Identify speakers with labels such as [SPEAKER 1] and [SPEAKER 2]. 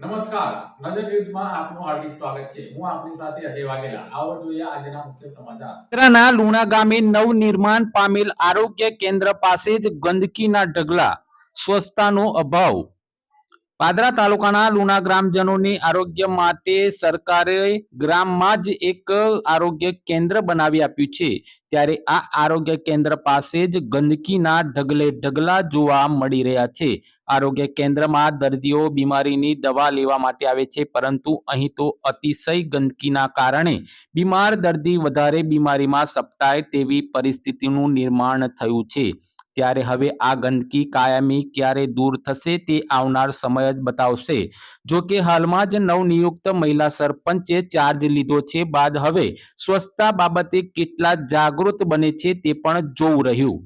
[SPEAKER 1] નમસ્કાર. નજર ન્યૂઝમાં આપનું હાર્દિક સ્વાગત છે. હું આપની સાથે અજય વાઘેલા. આવો જોઈએ આજના મુખ્ય સમાચાર.
[SPEAKER 2] પાદરાના લુણા ગામે નવનિર્માણ પામેલ આરોગ્ય કેન્દ્ર પાસે જ ગંદકીના ઢગલા. સ્વચ્છતાનો અભાવ. પાદરા તાલુકાના લુણા ગ્રામજનોને આરોગ્ય માટે સરકારે ગ્રામમાં જ એક આરોગ્ય કેન્દ્ર બનાવી આપ્યું છે. ત્યારે આ આરોગ્ય કેન્દ્ર પાસે જ ગંદકીના ઢગલે ઢગલા જોવા મળી રહ્યા છે. આરોગ્ય કેન્દ્રમાં દર્દીઓ બીમારીની દવા લેવા માટે આવે છે, પરંતુ અહીં તો અતિશય ગંદકીના કારણે બીમાર દર્દી વધારે બીમારીમાં સપટાય તેવી પરિસ્થિતિનું નિર્માણ થયું છે. ત્યારે હવે આ ગંદકી કાયમી ક્યારે દૂર થશે તે આવનાર સમય જ બતાવશે. જો કે હાલમાં જ નવનિયુક્ત મહિલા સરપંચે ચાર્જ લીધો છે બાદ હવે સ્વચ્છતા બાબતે કેટલા જાગૃત બને છે તે પણ જોવું રહ્યું.